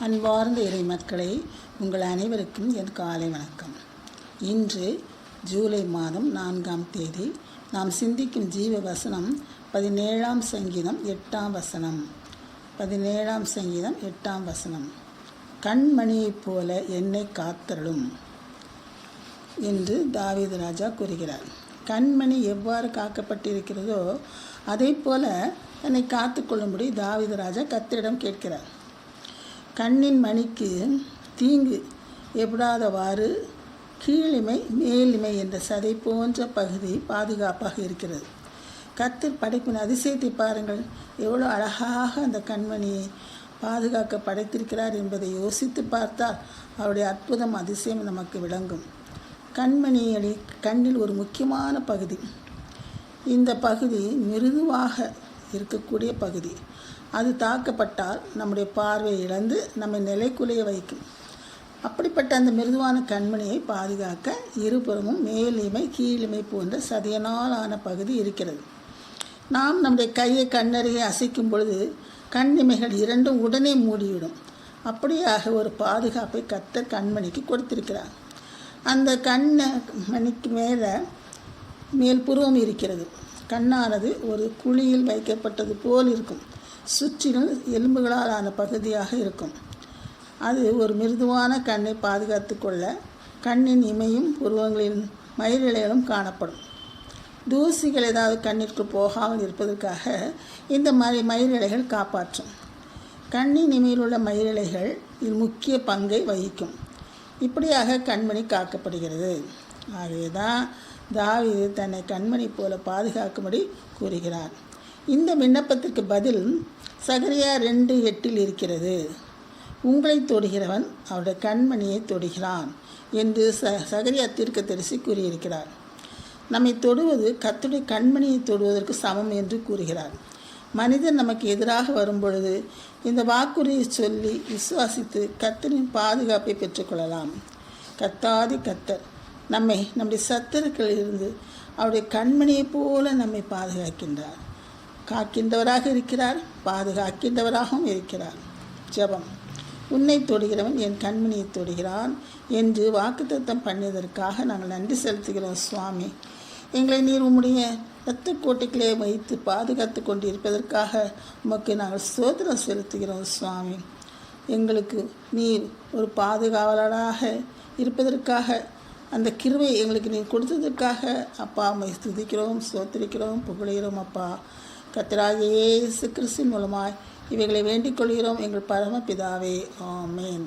அன்பார்ந்த இறை மக்களை உங்கள் அனைவருக்கும் என் காலை வணக்கம். இன்று ஜூலை மாதம் நான்காம் தேதி நாம் சிந்திக்கும் ஜீவ வசனம் பதினேழாம் சங்கீதம் எட்டாம் வசனம். பதினேழாம் சங்கீதம் எட்டாம் வசனம். கண்மணியைப் போல என்னை காத்தருளும் என்று தாவீது ராஜா கூறுகிறார். கண்மணி எவ்வாறு காக்கப்பட்டிருக்கிறதோ அதே போல தன்னை காத்துக்கொள்ளும்படி தாவீது ராஜா கத்திரிடம் கேட்கிறார். கண்ணின் மணிக்கு தீங்கு எப்படாதவாறு கீழிமை மேலிமை என்ற சதை போன்ற பகுதி பாதுகாப்பாக இருக்கிறது. கத்தர் படைப்பின் அதிசயத்தை பாருங்கள். எவ்வளோ அழகாக அந்த கண்மணியை பாதுகாக்க படைத்திருக்கிறார் என்பதை யோசித்து பார்த்தால் அவருடைய அற்புதம் அதிசயம் நமக்கு விளங்கும். கண்மணியடி கண்ணில் ஒரு முக்கியமான பகுதி. இந்த பகுதி மிருதுவாக இருக்கக்கூடிய பகுதி. அது தாக்கப்பட்டால் நம்முடைய பார்வை இழந்து நம்மை நிலைக்குலைய வைக்கும். அப்படிப்பட்ட அந்த மிருதுவான கண்மணியை பாதுகாக்க இருபுறமும் மேலிமை கீழிமை போன்ற சதையனால் ஆன பகுதி இருக்கிறது. நாம் நம்முடைய கையை கண்ணருகே அசைக்கும் பொழுது கண்ணிமைகள் இரண்டும் உடனே மூடிவிடும். அப்படியாக ஒரு பாதுகாப்பை கத்த கண்மணிக்கு கொடுத்திருக்கிறார். அந்த கண்ண மணிக்கு மேலே மேல் புருவம் இருக்கிறது. கண்ணானது ஒரு குழியில் வைக்கப்பட்டது போல் இருக்கும். சுற்றிலும் எலும்புகளால் ஆன பகுதியாக இருக்கும். அது ஒரு மிருதுவான கண்ணை பாதுகாத்து கொள்ள கண்ணின் இமையும் புருவங்களின் மயிரிழைகளும் காணப்படும். தூசிகள் ஏதாவது கண்ணிற்கு போகாமல் இருப்பதற்காக இந்த மாதிரி மயிரிழைகள் காப்பாற்றும். கண்ணின் இமையில் உள்ள மயிரிழைகள் இதில் முக்கிய பங்கை வகிக்கும். இப்படியாக கண்மணி காக்கப்படுகிறது. ஆகவேதான் தாவிது தன்னை கண்மணி போல பாதுகாக்கும்படி கூறுகிறார். இந்த விண்ணப்பத்திற்கு பதில் சகரியா ரெண்டு எட்டில் இருக்கிறது. உங்களை தொடுகிறவன் அவருடைய கண்மணியை தொடுகிறான் என்று ச சகரியா தீர்க்க தரிசி கூறியிருக்கிறார். நம்மை தொடுவது கத்துடைய கண்மணியை தொடுவதற்கு சமம் என்று கூறுகிறார். மனிதன் நமக்கு எதிராக வரும்பொழுது இந்த வாக்குறுதியை சொல்லி விசுவாசித்து கத்தரின் பாதுகாப்பை பெற்றுக்கொள்ளலாம். கத்தாதி கத்தர் நம்மை நம்முடைய சத்துருக்களிலிருந்து அவருடைய கண்மணியைப் போல நம்மை பாதுகாக்கின்றார். காக்கின்றவராக இருக்கிறார் பாதுகாக்கின்றவராகவும் இருக்கிறார். ஜெபம். உன்னை தொடுகிறவன் என் கண்மணியை தொடுகிறான் என்று வாக்குத்தத்தம் பண்ணியதற்காக நாங்கள் நன்றி செலுத்துகிறோம் சுவாமி. எங்களை நீர் உம்முடைய இரத்த கோட்டைகளே வைத்து பாதுகாத்து கொண்டு இருப்பதற்காக உமக்கு நாங்கள் சோதனம் செலுத்துகிறோம் சுவாமி. எங்களுக்கு நீர் ஒரு பாதுகாவலராக இருப்பதற்காக அந்த கிருவை எங்களுக்கு நீ கொடுத்ததற்காக அப்பா அம்மை துதிக்கிறோம் சோத்திரிக்கிறோம் புகழுகிறோம் அப்பா. கத்திராகிய இயேசு கிறிஸ்தின் மூலமாய் இவைகளை வேண்டிக் கொள்கிறோம். எங்கள் பரமபிதாவே ஆமேன்.